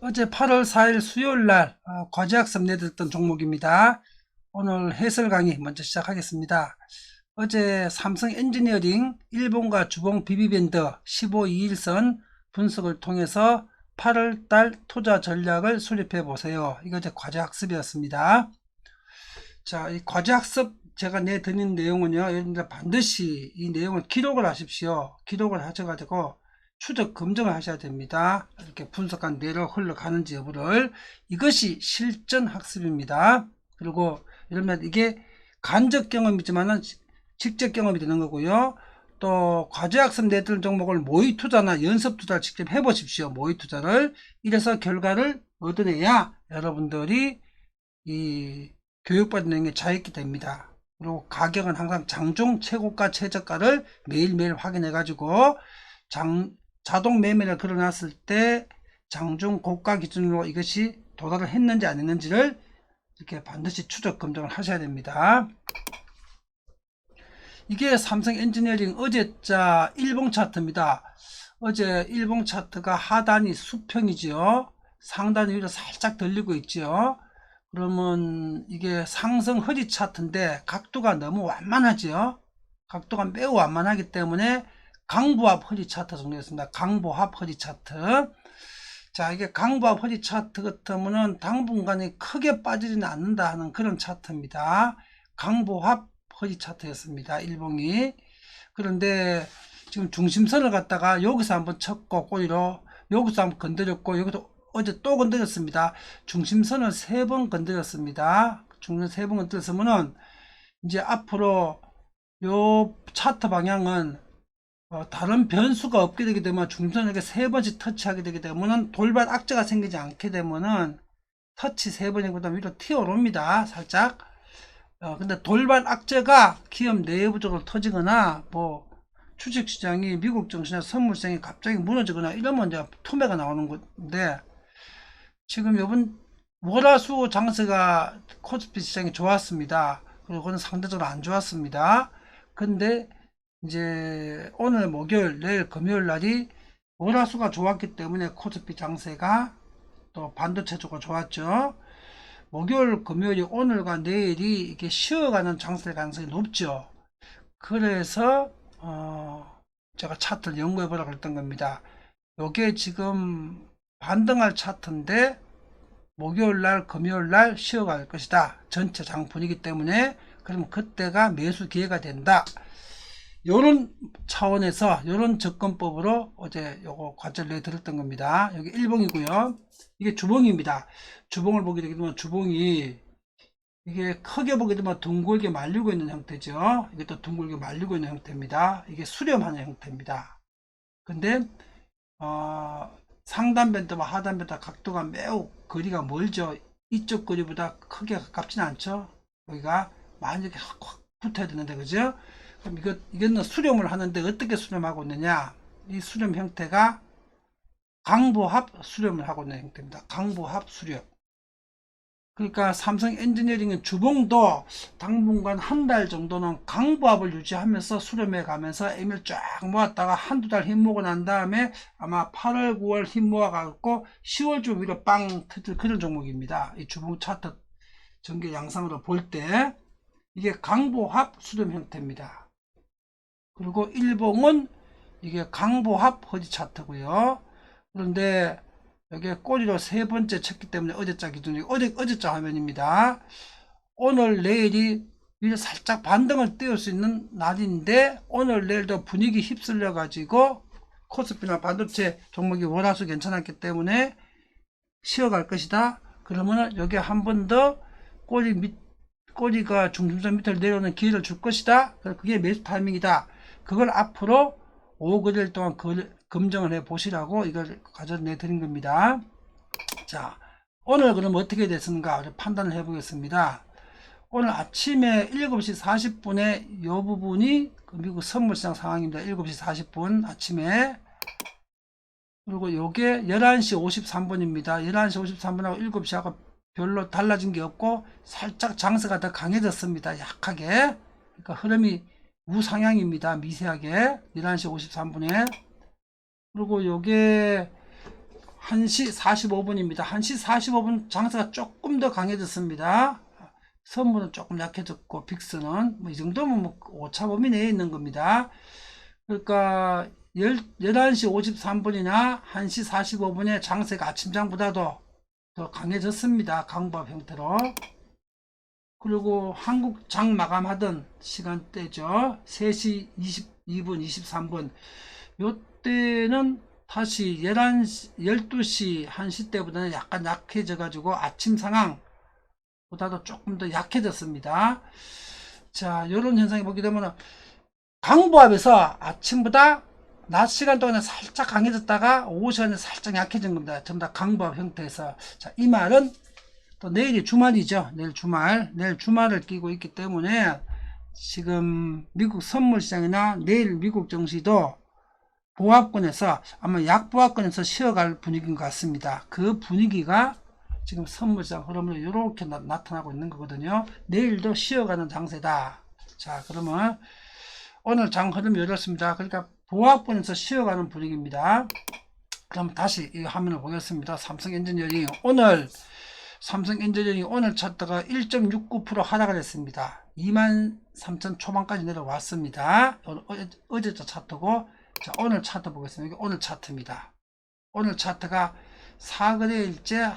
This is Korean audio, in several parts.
어제 8월 4일 수요일 날 어, 과제학습 내드렸던 종목입니다. 오늘 해설 강의 먼저 시작하겠습니다. 어제 삼성 엔지니어링 일본과 주봉 비비밴드 1521선 분석을 통해서 8월 달 투자 전략을 수립해 보세요. 이거 제 과제 학습이었습니다. 자, 이 과제 학습 제가 내드린 내용은요, 여러분들 반드시 이 내용을 기록을 하십시오. 기록을 하셔가지고 추적 검증을 하셔야 됩니다. 이렇게 분석한 내로 흘러가는지 여부를 이것이 실전 학습입니다. 그리고 이러면 이게 간접 경험이지만은 직접 경험이 되는 거고요. 또 과제학습 내들 종목을 모의 투자나 연습 투자를 직접 해보십시오. 모의 투자를 이래서 결과를 얻어내야 여러분들이 이 교육받는 내용에 자유있게 됩니다. 그리고 가격은 항상 장중 최고가 최저가를 매일매일 확인해 가지고 장 자동 매매를 걸어놨을 때 장중 고가 기준으로 이것이 도달을 했는지 안 했는지를 이렇게 반드시 추적 검증을 하셔야 됩니다. 이게 삼성 엔지니어링 어제자 일봉 차트입니다. 어제 일봉 차트가 하단이 수평이지요. 상단 위로 살짝 들리고 있지요. 그러면 이게 상승 허리 차트인데 각도가 너무 완만하지요. 각도가 매우 완만하기 때문에 강보합 허리 차트 정리했습니다. 강보합 허리 차트. 자, 이게 강보합 허리 차트 같으면은 당분간에 크게 빠지지는 않는다 하는 그런 차트입니다. 강보합 허리 차트였습니다. 일봉이. 그런데 지금 중심선을 갖다가 여기서 한번 쳤고 꼬리로 여기서 한번 건드렸고 여기서 어제 또 건드렸습니다. 중심선을 세 번 건드렸습니다. 중심 세번 건드렸으면은 이제 앞으로 요 차트 방향은 어, 다른 변수가 없게 되게 되면 이렇게 세 번씩 터치하게 되게 되면은 돌발 악재가 생기지 않게 되면은 터치 세 번이보다 위로 튀어오릅니다. 살짝. 어, 근데 돌발 악재가 기업 내부적으로 터지거나 뭐 주식시장이 미국 증시나 선물성이 갑자기 무너지거나 이러면 이제 투매가 나오는 건데 지금 이번 월화수 장세가 코스피 시장이 좋았습니다. 그리고 그건 상대적으로 안 좋았습니다. 근데 이제 오늘 목요일, 내일 금요일 날이 월화수가 좋았기 때문에 코스피 장세가 또 반도체 쪽으로 좋았죠. 목요일, 금요일, 오늘과 내일이 이게 쉬어가는 장세 가능성이 높죠. 그래서 어 제가 차트를 연구해 보라고 했던 겁니다. 요게 지금 반등할 차트인데 목요일 날, 금요일 날 쉬어갈 것이다. 전체 장 분위기 때문에 그러면 그때가 매수 기회가 된다. 요런 차원에서 요런 접근법으로 어제 요거 과제를 내드렸던 겁니다. 여기 1봉이고요. 이게 주봉입니다. 주봉을 보게 되면 주봉이 이게 크게 보게 되면 둥글게 말리고 있는 형태죠. 또 둥글게 말리고 있는 형태입니다. 이게 수렴하는 형태입니다. 근데 어, 상단 밴드와 하단 밴드 각도가 매우 거리가 멀죠. 이쪽 거리보다 크게 가깝진 않죠. 여기가 이렇게 확, 확 붙어야 되는데 그죠? 그럼 이거 이거는 수렴을 하는데 어떻게 수렴하고 있느냐? 이 수렴 형태가 강보합 수렴을 하고 있는 형태입니다. 강보합 수렴. 그러니까 삼성 엔지니어링은 주봉도 당분간 한 달 정도는 강보합을 유지하면서 수렴해 가면서 M을 쫙 모았다가 한두 달 힘 모으고 난 다음에 아마 8월, 9월 힘 모아갖고 10월쯤 위로 빵 터질 그런 종목입니다. 이 주봉 차트 전개 양상으로 볼 때 이게 강보합 수렴 형태입니다. 그리고 일봉은 이게 강보합 허리 차트고요. 그런데 여기에 꼬리로 세 번째 쳤기 때문에 어제자 기준이 어제 어제자 화면입니다. 오늘 내일이 살짝 반등을 띄울 수 있는 날인데 오늘 내일도 분위기 휩쓸려 가지고 코스피나 반도체 종목이 월화수 괜찮았기 때문에 쉬어갈 것이다. 그러면은 여기 한 번 더 꼬리 밑 꼬리가 중심선 밑으로 내려오는 기회를 줄 것이다. 그게 매수 타이밍이다. 그걸 앞으로 5거래일 동안 그, 검증을 해 보시라고 이걸 가져내 드린 겁니다. 자, 오늘 그럼 어떻게 됐는가 판단을 해 보겠습니다. 오늘 아침에 7시 40분에 이 부분이 그 미국 선물시장 상황입니다. 7시 40분 아침에 그리고 요게 11시 53분입니다. 11시 53분하고 7시하고 별로 달라진 게 없고 살짝 장세가 더 강해졌습니다. 약하게. 그러니까 흐름이 우상향입니다. 미세하게. 11시 53분에. 그리고 요게 1시 45분입니다. 1시 45분 장세가 조금 더 강해졌습니다. 선물은 조금 약해졌고 빅스는 뭐 이 정도면 뭐 오차 범위 내에 있는 겁니다. 그러니까 1 11시 53분이나 1시 45분에 장세가 아침장보다도 더 강해졌습니다. 강보합 형태로. 그리고 한국 장 마감하던 시간대죠. 3시 22분, 23분. 요때는 다시 11시, 12시, 1시 때보다는 약간 약해져 가지고 아침 상황 보다도 조금 더 약해졌습니다. 자, 이런 현상이 보게 되면 강보합에서 아침보다 낮 시간 동안에 살짝 강해졌다가 오후 시간에 살짝 약해진 겁니다. 전부 다 강보합 형태에서. 자, 이 말은 또 내일이 주말이죠. 내일 주말. 내일 주말을 끼고 있기 때문에 지금 미국 선물 시장이나 내일 미국 증시도 보합권에서 아마 약보합권에서 쉬어갈 분위기인 것 같습니다. 그 분위기가 지금 선물시장 흐름으로 이렇게 나, 타나고 있는 거거든요. 내일도 쉬어가는 장세다. 자, 그러면 오늘 장 흐름이 이렇습니다. 그러니까 보합권에서 쉬어가는 분위기입니다. 그럼 다시 이 화면을 보겠습니다. 삼성 엔지니어링 오늘 삼성 엔지니어링 오늘 차트가 1.69% 하락을 했습니다. 23,000 초반까지 내려왔습니다. 어, 어제 저 차트고 자, 오늘 차트 보겠습니다. 오늘 차트입니다. 오늘 차트가 4거래일째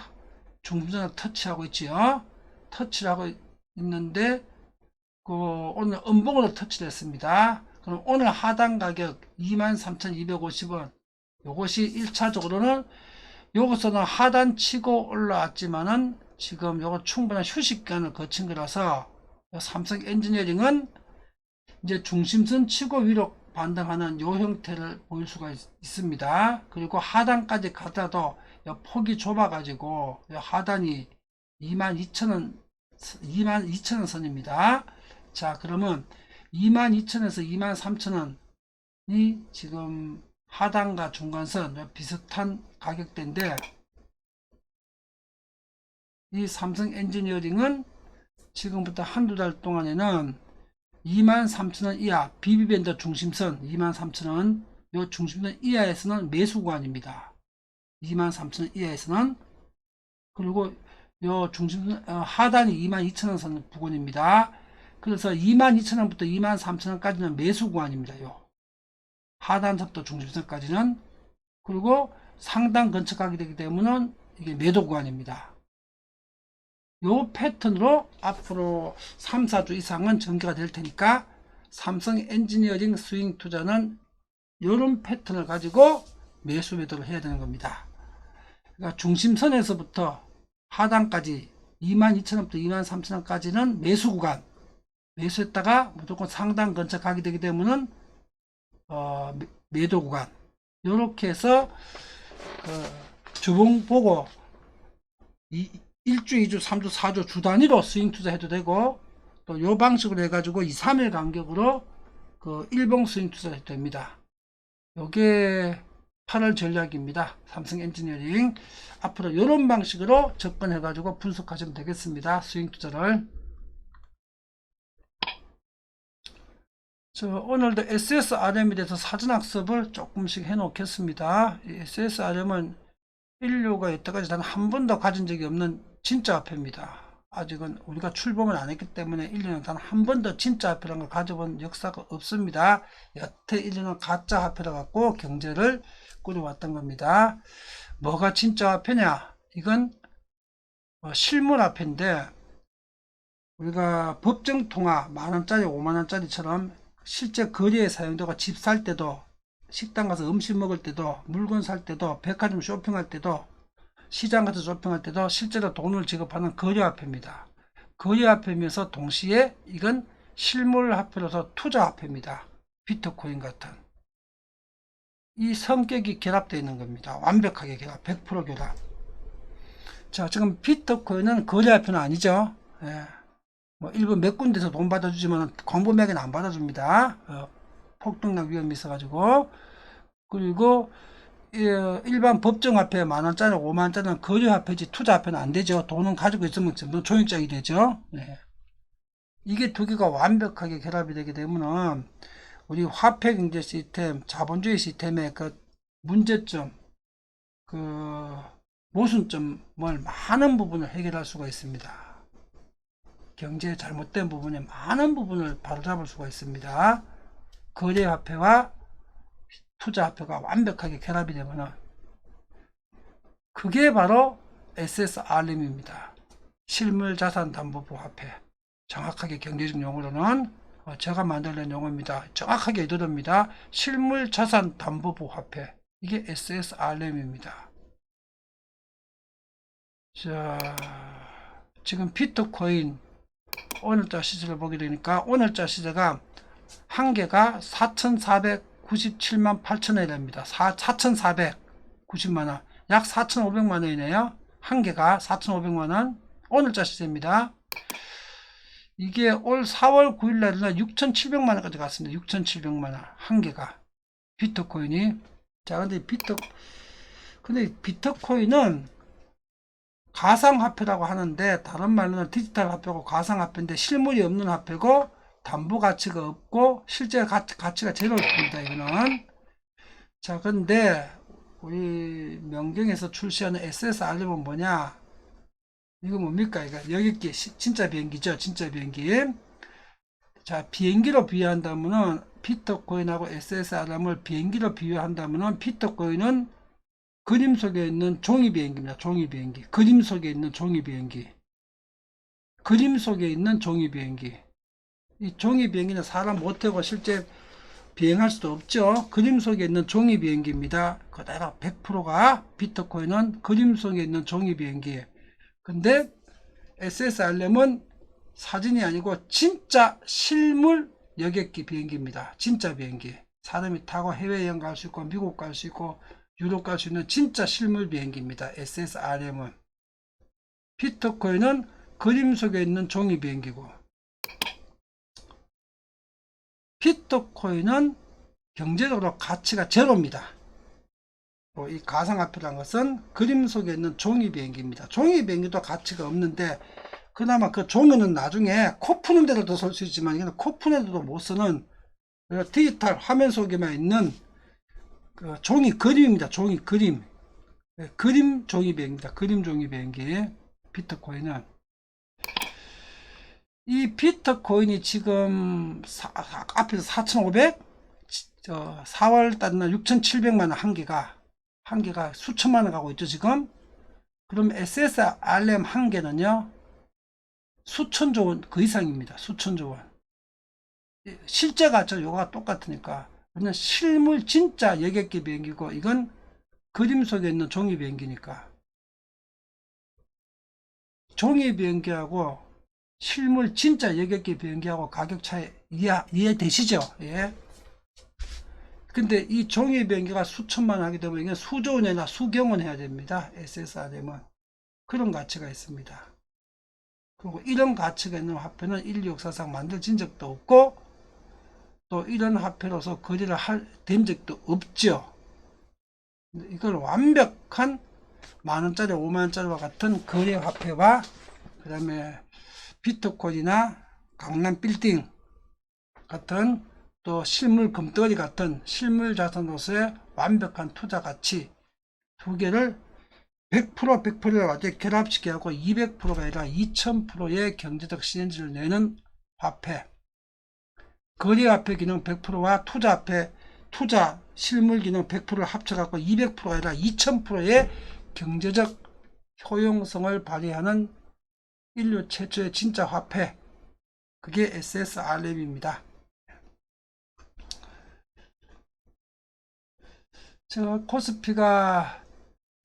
중심선을 터치하고 있지요. 터치를 하고 있는데 그 오늘 음봉으로 터치를 했습니다. 그럼 오늘 하단 가격 23,250원 요것이 1차적으로는 요것서는 하단 치고 올라왔지만은 지금 요거 충분한 휴식 기간을 거친 거라서 삼성 엔지니어링은 이제 중심선 치고 위로 반등하는 요 형태를 보일 수가 있, 습니다 그리고 하단까지 가다도 폭이 좁아 가지고 하단이 22,000원 22,000원 선입니다. 자, 그러면 22,000원에서 23,000원이 지금 하단과 중간선 비슷한 가격대인데 이 삼성 엔지니어링은 지금부터 한두 달 동안에는 23,000원 이하 비비밴드 중심선 23,000원 요 중심선 이하에서는 매수 구간입니다. 23,000원 이하에서는 그리고 요 중심선 어, 하단이 22,000원 선 부근입니다. 그래서 22,000원부터 23,000원까지는 매수 구간입니다. 요 하단부터 중심선까지는 그리고 상단 근처 가게 되기 때문에 이게 매도 구간입니다. 요 패턴으로 앞으로 3, 4주 이상은 전개가 될 테니까 삼성 엔지니어링 스윙 투자는 이런 패턴을 가지고 매수 매도를 해야 되는 겁니다. 그러니까 중심선에서부터 하단까지 22,000원부터 23,000원까지는 매수 구간 매수했다가 무조건 상단 근처 가게 되기 때문에 어, 매도 구간 이렇게 해서 그 주봉 보고 이, 1주, 2주, 3주, 4주 주 단위로 스윙 투자해도 되고 또 요 방식으로 해가지고 2, 3일 간격으로 그 일봉 스윙 투자해도 됩니다. 요게 8월 전략입니다. 삼성 엔지니어링 앞으로 이런 방식으로 접근해가지고 분석하시면 되겠습니다. 스윙 투자를 저 오늘도 SSRM에 대해서 사전학습을 조금씩 해 놓겠습니다. SSRM은 인류가 여태까지 단 한 번도 가진 적이 없는 진짜 화폐입니다. 아직은 우리가 출범을 안 했기 때문에 인류는 단 한 번도 진짜 화폐라는 걸 가져본 역사가 없습니다. 여태 인류는 가짜 화폐를 갖고 경제를 꾸려왔던 겁니다. 뭐가 진짜 화폐냐? 이건 뭐 실물 화폐인데 우리가 법정 통화 만원짜리, 오만원짜리처럼 실제 거리에 사용되고 집 살 때도 식당 가서 음식 먹을 때도 물건 살 때도 백화점 쇼핑할 때도 시장 가서 쇼핑할 때도 실제로 돈을 지급하는 거래화폐입니다. 거래화폐면서 동시에 이건 실물화폐로서 투자화폐입니다. 비트코인 같은 이 성격이 결합되어 있는 겁니다. 완벽하게 결합, 100% 결합. 자, 지금 비트코인은 거래화폐는 아니죠. 예. 뭐 일부 몇 군데서 돈 받아주지만 광범위하게는 안 받아줍니다. 어, 폭등락 위험이 있어가지고 그리고 일반 법정화폐 만원짜리 5만원짜리는 거래화폐지 투자화폐는 안되죠. 돈은 가지고 있으면 전부 조용장이 되죠. 네. 이게 두 개가 완벽하게 결합이 되게 되면 우리 화폐 경제 시스템, 자본주의 시스템의 그 문제점, 그 모순점을 많은 부분을 해결할 수가 있습니다. 경제의 잘못된 부분의 많은 부분을 바로잡을 수가 있습니다. 거래화폐와 투자화폐가 완벽하게 결합이 되면은 그게 바로 SSRM입니다. 실물자산담보부 화폐. 정확하게 경제적 용어로는 어, 제가 만들어낸 용어입니다. 정확하게 이르릅니다. 실물자산담보부 화폐. 이게 SSRM입니다. 자, 지금 비트코인 오늘자 시세를 보게 되니까 오늘자 시세가 한 개가 4,497만 8천 원이랍니다. 4,490만 원. 약 4,500만 원이네요. 한 개가 4,500만 원. 오늘자 시세입니다. 이게 올 4월 9일 날은 6,700만 원까지 갔습니다. 6,700만 원. 한 개가. 비트코인이. 자, 근데 비트, 근데 비트코인은 가상화폐라고 하는데, 다른 말로는 디지털 화폐고 가상화폐인데, 실물이 없는 화폐고, 담보 가치가 없고, 실제 가치, 가치가 제로입니다, 이거는. 자, 근데, 우리 명경에서 출시하는 SSRM은 뭐냐? 이거 뭡니까? 이거 여객기 시- 진짜 비행기죠. 진짜 비행기. 자, 비행기로 비유한다면은 비트코인하고 SSRM을 비행기로 비유한다면은 비트코인은 그림 속에 있는 종이 비행기입니다. 종이 비행기. 그림 속에 있는 종이 비행기. 그림 속에 있는 종이 비행기. 이 종이 비행기는 사람 못 타고 실제 비행할 수도 없죠. 그림 속에 있는 종이 비행기입니다. 그대로 100%가 비트코인은 그림 속에 있는 종이 비행기. 근데 SSRM은 사진이 아니고 진짜 실물 여객기 비행기입니다. 진짜 비행기. 사람이 타고 해외여행 갈 수 있고 미국 갈 수 있고 갈수 있는 진짜 실물 비행기입니다. SSRM은. 비트코인은 그림 속에 있는 종이 비행기고 비트코인은 경제적으로 가치가 제로입니다. 뭐이 가상화폐라는 것은 그림 속에 있는 종이 비행기입니다. 종이 비행기도 가치가 없는데 그나마 그 종이는 나중에 코 푸는 데도 쓸 수 있지만 코 푸는 데도 못 쓰는 그 디지털 화면 속에만 있는 그 종이 그림입니다. 종이 그림. 네, 그림 종이 비행기입니다. 그림 종이 비행기. 비트코인은 이 비트코인이 지금 사- 아, 앞에서 4,500, 저 4월 달날 6,700만 원 한 개가 한 개가 수천만 원 가고 있죠 지금. 그럼 SSRM 한 개는요 수천조 원 그 이상입니다. 수천조 원. 이 실제 가치가 요가 똑같으니까 그냥 실물 진짜 여객기 비행기고 이건 그림 속에 있는 종이 비행기니까 종이 비행기하고 실물 진짜 여객기 비행기하고 가격 차이 이해, 이해되시죠? 예. 근데 이 종이 비행기가 수천만 원 하게 되면 이게 수조 원이나 수경 원 해야 됩니다. SSRM은. 그런 가치가 있습니다. 그리고 이런 가치가 있는 화폐는 인류 역사상 만들어진 적도 없고 또 이런 화폐로서 거래를 할, 된 적도 없죠. 이걸 완벽한 만원짜리, 오만원짜리와 같은 거래 화폐와 그 다음에 비트코인이나 강남 빌딩 같은 또 실물 금덩어리 같은 실물 자산으로서의 완벽한 투자 가치 두 개를 100% 100%를 완전히 결합시켜 갖고 200%가 아니라 2000%의 경제적 시너지를 내는 화폐 거래 화폐 기능 100%와 투자 화폐 투자 실물 기능 100%를 합쳐갖고 200%가 아니라 2000%의 경제적 효용성을 발휘하는 인류 최초의 진짜 화폐 그게 SSRM입니다. 저 코스피가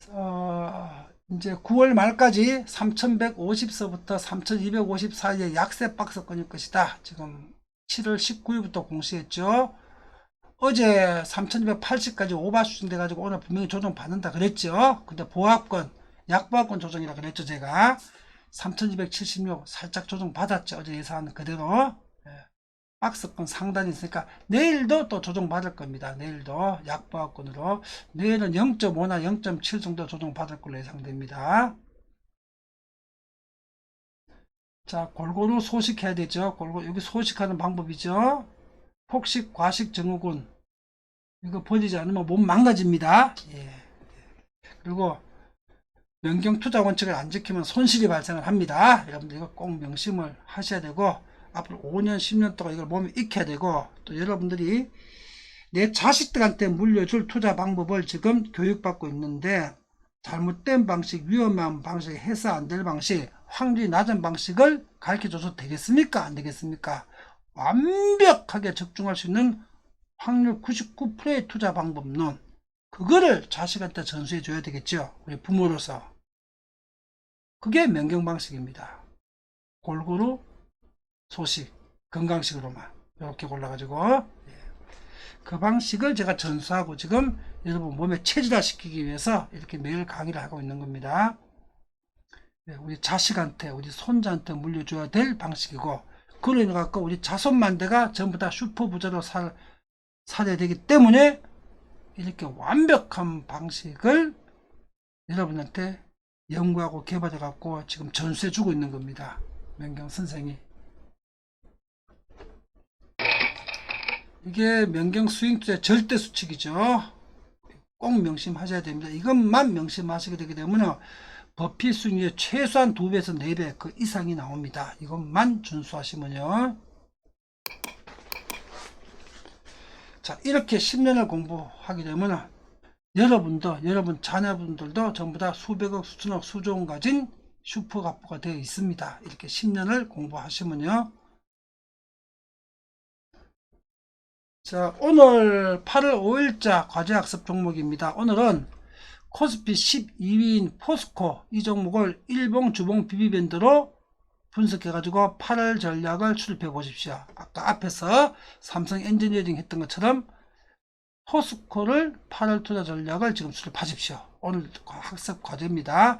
어 이제 9월 말까지 3150서부터 3250 사이에 약세 박스권일 것이다. 지금 7월 19일부터 공시했죠. 어제 3280까지 오바 수준돼 가지고 오늘 분명히 조정 받는다 그랬죠. 근데 보합권, 약보합권 조정이라 그랬죠, 제가. 3276 살짝 조정 받았죠. 어제 예상한 그대로. 예. 박스권 상단이 있으니까 내일도 또 조정 받을 겁니다. 내일도 약보합권으로 내일은 0.5나 0.7 정도 조정 받을 걸로 예상됩니다. 자, 골고루 소식해야 되죠. 골고루 여기 소식하는 방법이죠. 폭식, 과식, 증후군 이거 버리지 않으면 몸 망가집니다. 예. 그리고 명경 투자 원칙을 안 지키면 손실이 발생을 합니다. 여러분들 이거 꼭 명심을 하셔야 되고 앞으로 5년, 10년 동안 이걸 몸에 익혀야 되고 또 여러분들이 내 자식들한테 물려줄 투자 방법을 지금 교육받고 있는데 잘못된 방식, 위험한 방식, 해서 안 될 방식, 확률이 낮은 방식을 가르쳐 줘도 되겠습니까? 안 되겠습니까? 완벽하게 적중할 수 있는 확률 99%의 투자 방법론 그거를 자식한테 전수해 줘야 되겠죠. 우리 부모로서. 그게 명경 방식입니다. 골고루 소식, 건강식으로만 이렇게 골라가지고 예. 그 방식을 제가 전수하고 지금 여러분 몸에 체질화 시키기 위해서 이렇게 매일 강의를 하고 있는 겁니다. 예, 우리 자식한테, 우리 손자한테 물려줘야 될 방식이고 그로 인해 갖고 우리 자손만대가 전부 다 슈퍼 부자로 살, 살아야 되기 때문에 이렇게 완벽한 방식을 여러분한테 연구하고 개발해 갖고 지금 전수해 주고 있는 겁니다. 명경 선생이. 이게 명경 스윙 투자 절대 수칙이죠. 꼭 명심하셔야 됩니다. 이것만 명심하시게 되게 되면 버피 수익률 최소한 2배에서 4배 그 이상이 나옵니다. 이것만 준수하시면요. 자, 이렇게 10년을 공부하게 되면 여러분도, 여러분 자녀분들도 전부 다 수백억, 수천억, 수조원 가진 슈퍼가포가 되어 있습니다. 이렇게 10년을 공부하시면요. 자, 오늘 8월 5일자 과제학습 종목입니다. 오늘은 코스피 12위인 포스코 이 종목을 일봉 주봉 비비밴드로 분석해가지고 8월 전략을 출입해 보십시오. 아까 앞에서 삼성 엔지니어링 했던 것처럼 포스코를 8월 투자 전략을 지금 수립하십시오. 오늘 학습 과제입니다.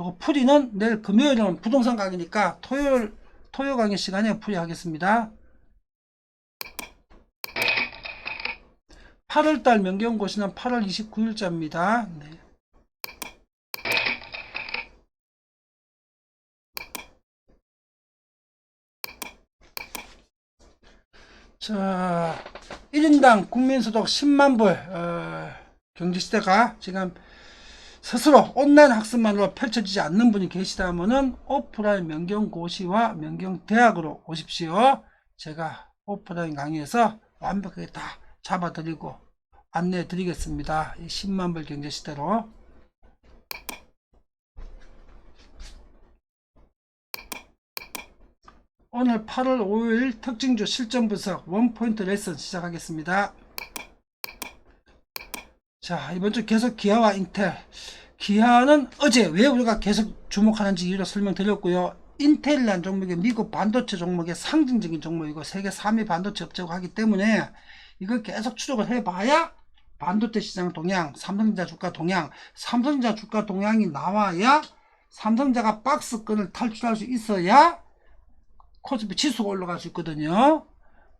요거 풀이는 내일 금요일은 부동산 강의니까 토요일, 토요 강의 시간에 풀이하겠습니다. 8월달 명경고시는 8월 29일자입니다. 네. 자, 1인당 국민소득 10만 불, 어, 경제시대가 지금 스스로 온라인 학습만으로 펼쳐지지 않는 분이 계시다면은 오프라인 명경고시와 명경대학으로 오십시오. 제가 오프라인 강의에서 완벽하게 다 잡아드리고 안내해 드리겠습니다. 10만 불 경제시대로. 오늘 8월 5일 특징주 실전 분석 원포인트 레슨 시작하겠습니다. 자, 이번 주 계속 기아와 인텔. 기아는 어제 왜 우리가 계속 주목하는지 이유를 설명드렸고요. 인텔이라는 종목이 미국 반도체 종목의 상징적인 종목이고 세계 3위 반도체 업체고 하기 때문에 이걸 계속 추적을 해봐야 반도체 시장 동향, 삼성전자 주가 동향, 삼성전자 주가 동향이 나와야 삼성전자가 박스권을 탈출할 수 있어야 코스피 지수가 올라갈 수 있거든요.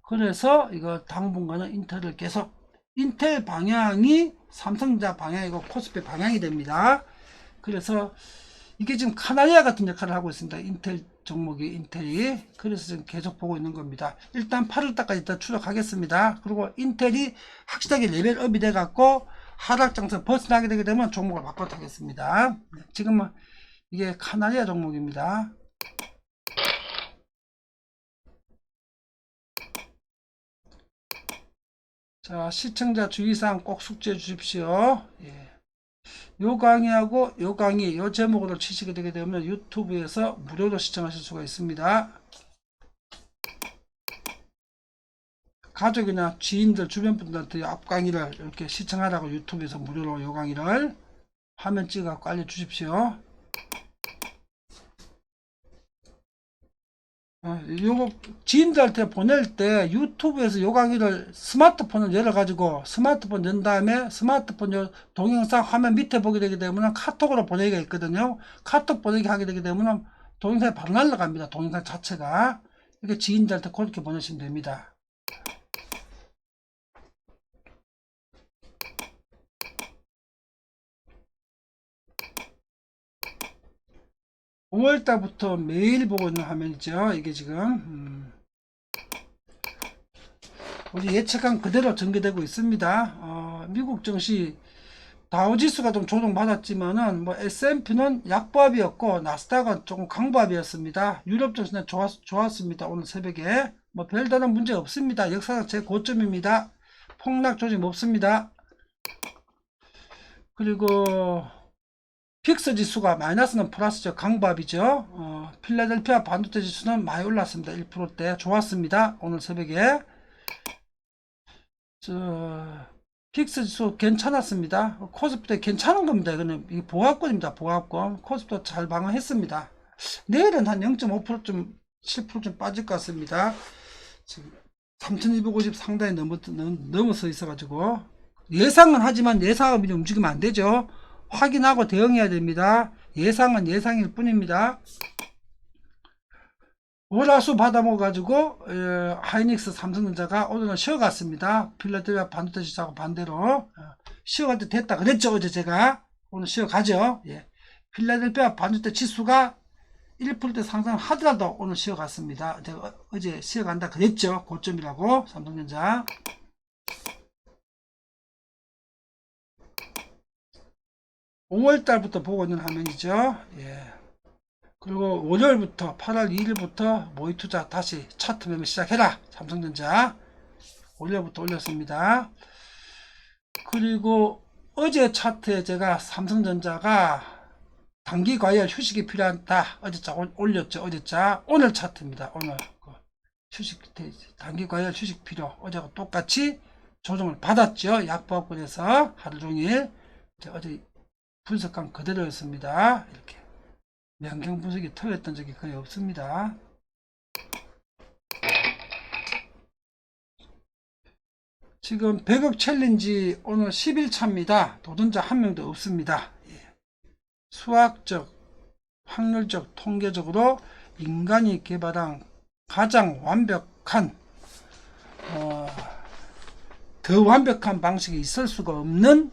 그래서 이거 당분간은 인텔을 계속 인텔 방향이 삼성전자 방향이고 코스피 방향이 됩니다. 그래서 이게 지금 카나리아 같은 역할을 하고 있습니다. 인텔 종목이 인텔이 그래서 지금 계속 보고 있는 겁니다. 일단 8월달까지 일단 추적하겠습니다. 그리고 인텔이 확실하게 레벨업이 돼 갖고 하락 장세 벗어나게 되게 되면 종목을 바꿔 타겠습니다. 지금은 이게 카나리아 종목입니다. 자, 시청자 주의사항 꼭 숙지해 주십시오. 예. 요 강의하고 요 강의, 요 제목으로 치시게 되게 되면 유튜브에서 무료로 시청하실 수가 있습니다. 가족이나 지인들, 주변 분들한테 앞 강의를 이렇게 시청하라고 유튜브에서 무료로 요 강의를 화면 찍어 알려주십시오. 요거 지인들한테 보낼 때 유튜브에서 요 강의를 스마트폰을 열어가지고 스마트폰 연 다음에 스마트폰 요 동영상 화면 밑에 보게 되게 되면 카톡으로 보내기가 있거든요. 카톡 보내기 하게 되게 되면 동영상이 바로 날라갑니다. 동영상 자체가. 이렇게 지인들한테 그렇게 보내시면 됩니다. 오월달부터 매일 보고 있는 화면이죠. 이게 지금 음. 우리 예측한 그대로 전개되고 있습니다. 어, 미국 증시 다우지수가 좀 조정받았지만은 뭐 S&P는 약보합이었고 나스닥은 조금 강보합이었습니다. 유럽 증시는 좋았, 좋았습니다. 오늘 새벽에 뭐 별다른 문제 없습니다. 역사상 제 고점입니다. 폭락 조짐 없습니다. 그리고 픽스 지수가 마이너스는 플러스죠. 강보합이죠. 어, 필라델피아 반도체 지수는 많이 올랐습니다. 1%대 좋았습니다. 오늘 새벽에 저 픽스 지수 괜찮았습니다. 코스피도 괜찮은 겁니다. 이거는 이 보합권입니다. 보합권. 코스피도 잘 방어했습니다. 내일은 한 0.5%좀 7%좀 빠질 것 같습니다. 지금 3250 상당히 넘어, 넘- 넘어서 있어가지고 예상은 하지만 미리 움직이면 안 되죠. 확인하고 대응해야 됩니다. 예상은 예상일 뿐입니다. 월화수 받아먹어가지고 어, 하이닉스 삼성전자가 오늘은 쉬어갔습니다. 필라델피아 반도체 지수하고 반대로 어, 쉬어갈 때 됐다 그랬죠 어제 제가 오늘 쉬어가죠. 예. 필라델피아 반도체 지수가 1%대 상승하더라도 오늘 쉬어갔습니다. 제가 어- 어제 쉬어간다 그랬죠 고점이라고 삼성전자. 오월 달부터 보고 있는 화면이죠. 예. 그리고 월요일부터 8월 2일부터 모의 투자 다시 차트 매매 시작해라. 삼성전자 월요일부터 올렸습니다. 그리고 어제 차트에 제가 삼성전자가 단기 과열 휴식이 필요하다. 어제자 올- 올렸죠. 어제자 오늘 차트입니다. 오늘 그 휴식 단기 과열 휴식 필요. 어제가 똑같이 조정을 받았죠. 약보합권에서 하루 종일 어제 분석한 그대로였습니다. 이렇게. 명경 분석이 틀렸던 적이 거의 없습니다. 지금 100억 챌린지 오늘 10일차입니다. 도전자 한 명도 없습니다. 예. 수학적, 확률적, 통계적으로 인간이 개발한 가장 완벽한 어, 더 완벽한 방식이 있을 수가 없는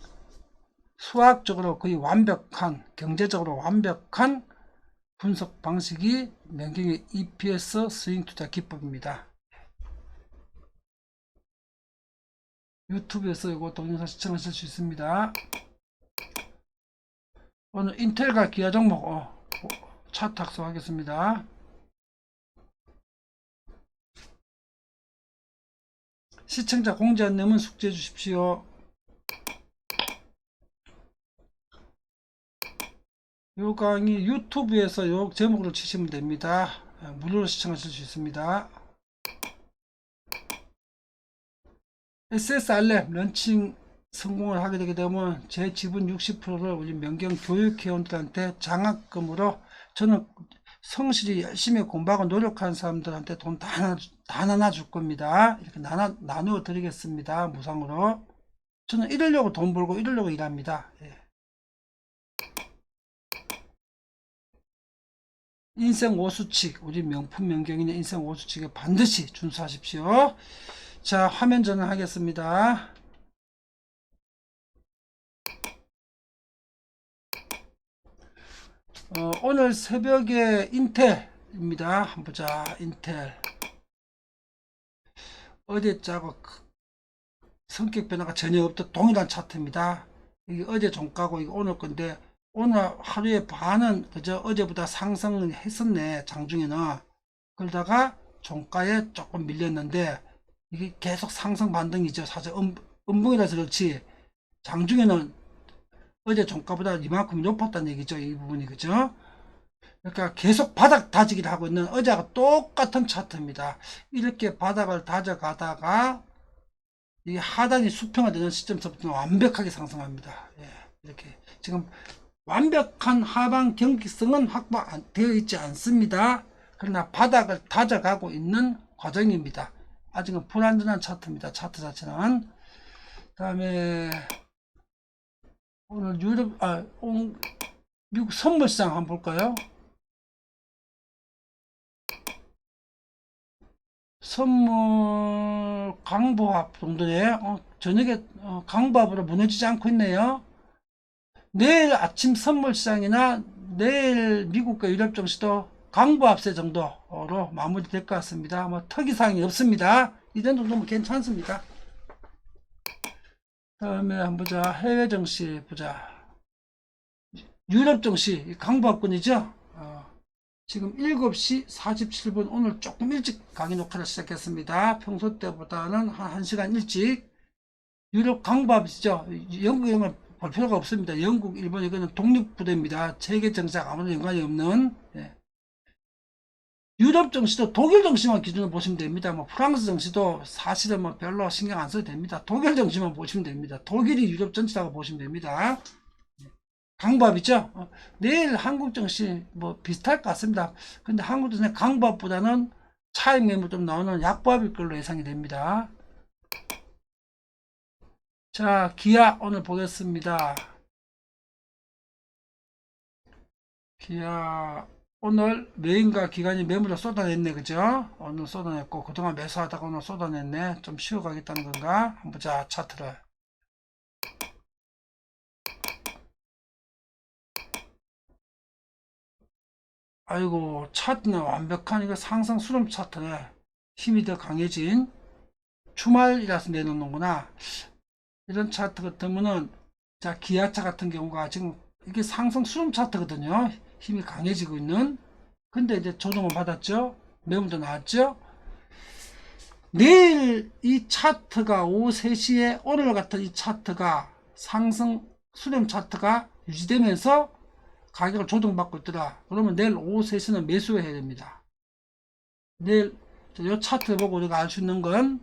수학적으로 거의 완벽한 경제적으로 완벽한 분석 방식이 명경의 EPS 스윙 투자 기법입니다. 유튜브에서 이거 동영상 시청하실 수 있습니다. 오늘 인텔과 기아 종목 어, 차트 학습하겠습니다. 시청자 공지 안 내면 숙제해 주십시오. 요 강의 유튜브에서 요 제목으로 치시면 됩니다. 예, 무료로 시청하실 수 있습니다. SSR랩 런칭 성공을 하게 되게 되면 제 지분 60%를 우리 명경 교육회원들한테 장학금으로 저는 성실히 열심히 공부하고 노력하는 사람들한테 돈 다 나눠, 다 나눠 줄 겁니다. 이렇게 나눠, 나누어 드리겠습니다. 무상으로. 저는 이러려고 돈 벌고 이러려고 일합니다. 예. 인생 5수칙, 우리 명품 명경인의 인생 5수칙에 반드시 준수하십시오. 자, 화면 전환하겠습니다. 어, 오늘 새벽에 인텔입니다. 한번 보자. 인텔. 어제 짜고 성격 변화가 전혀 없던 동일한 차트입니다. 이게 어제 종가고 이게 오늘 건데 오늘 하루에 반은 그저 어제보다 상승을 했었네 장중에는. 그러다가 종가에 조금 밀렸는데 이게 계속 상승 반등이죠. 사실 음, 음봉이라서 그렇지 장중에는 어제 종가보다 이만큼 높았다는 얘기죠. 이 부분이 그죠? 그러니까 계속 바닥 다지기를 하고 있는 어제와 똑같은 차트입니다. 이렇게 바닥을 다져가다가 이 하단이 수평화되는 시점부터 완벽하게 상승합니다. 예, 이렇게 지금 완벽한 하방 경직성은 확보되어 있지 않습니다. 그러나 바닥을 다져가고 있는 과정입니다. 아직은 불안전한 차트입니다. 차트 자체는. 다음에 오늘 유럽 아 온- 미국 선물시장 한번 볼까요? 선물 강보합 정도네. 어, 저녁에 어, 강보합으로 무너지지 않고 있네요. 내일 아침 선물 시장이나 내일 미국과 유럽 증시도 강보 합세 정도로 마무리될 것 같습니다. 뭐 특이 사항이 없습니다. 이 정도면 괜찮습니다. 다음에 한번 보자. 해외 증시 보자. 유럽 증시 강보합권이죠. 어, 지금 7시 47분 오늘 조금 일찍 강의 녹화를 시작했습니다. 평소 때보다는 한 1시간 일찍 유럽 강보합이죠. 영국 영을 볼 필요가 없습니다. 영국, 일본 이거는 독립부대입니다. 세계 정책 아무런 연관이 없는 예. 유럽 정시도 독일 정시만 기준으로 보시면 됩니다. 뭐 프랑스 정시도 사실은 뭐 별로 신경 안 써도 됩니다. 독일 정시만 보시면 됩니다. 독일이 유럽 전체라고 보시면 됩니다. 강밥이죠. 어, 내일 한국 정시 뭐 비슷할 것 같습니다. 근데 한국 정시 강밥보다는 차익 매물 좀 나오는 약밥일 걸로 예상이 됩니다. 자, 기아 오늘 보겠습니다. 기아 오늘 메인과 기관이 매물을 쏟아냈네, 그죠? 오늘 쏟아냈고, 그동안 매수하다가 오늘 쏟아냈네. 좀 쉬어가겠다는 건가? 한번 보자, 차트를. 아이고, 차트는 완벽한 이거 상승 수렴 차트네. 힘이 더 강해진 주말이라서 내놓는구나. 이런 차트 같으면은, 자, 기아차 같은 경우가 지금 이게 상승 수렴 차트거든요. 힘이 강해지고 있는. 근데 이제 조정을 받았죠. 매물도 나왔죠. 내일 이 차트가 오후 3시에 오늘 같은 이 차트가 상승 수렴 차트가 유지되면서 가격을 조정받고 있더라. 그러면 내일 오후 3시는 매수해야 됩니다. 내일 이 차트를 보고 우리가 알 수 있는 건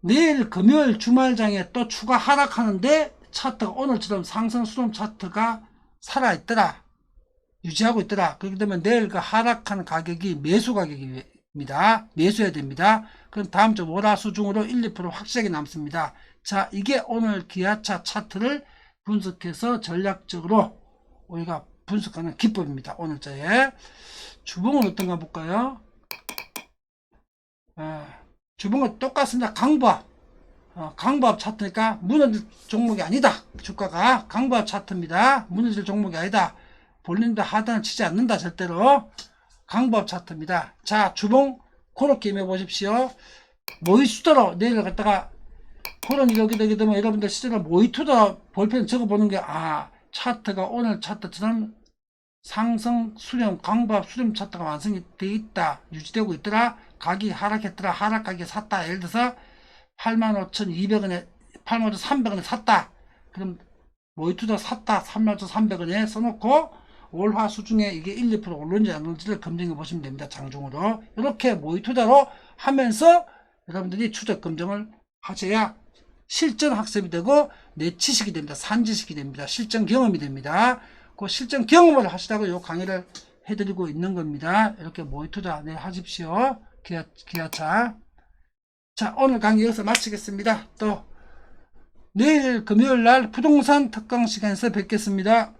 내일 금요일 주말장에 또 추가 하락하는데 차트가 오늘처럼 상승 수렴 차트가 살아있더라. 유지하고 있더라. 그렇게 되면 내일 그 하락한 가격이 매수 가격입니다. 매수해야 됩니다. 그럼 다음 주 월화수 중으로 1, 2% 확실하게 남습니다. 자, 이게 오늘 기아차 차트를 분석해서 전략적으로 우리가 분석하는 기법입니다. 오늘자에. 주봉은 어떤가 볼까요? 아, 주봉은 똑같습니다. 강보합. 어, 강보합 차트니까 무너질 종목이 아니다. 주가가 강보합 차트입니다. 무너질 종목이 아니다. 볼린다 하단을 치지 않는다 절대로 강보합 차트입니다. 자 주봉 그렇게 임해 보십시오. 모의수대로 내일 갖다가 그런 이렇게 되게 되면 여러분들 실제로 모의투자 볼펜 적어보는 게 아 차트가 오늘 차트처럼 상승 수렴 강보합 수렴 차트가 완성이 돼 있다 유지되고 있더라 가격이 하락했더라 하락 가격에 샀다 예를 들어서 85,200원에 85,300원에 샀다 그럼 모의투자 샀다 35,300원에 써놓고 월화 수중에 이게 1, 2% 오르는지 안 오르는지를 검증해 보시면 됩니다. 장중으로. 이렇게 모의 투자로 하면서 여러분들이 추적 검증을 하셔야 실전 학습이 되고 내 지식이 됩니다. 산 지식이 됩니다. 실전 경험이 됩니다. 그 실전 경험을 하시라고 이 강의를 해드리고 있는 겁니다. 이렇게 모의 투자 내 하십시오. 기아, 기아차. 자, 오늘 강의 여기서 마치겠습니다. 또 내일 금요일 날 부동산 특강 시간에서 뵙겠습니다.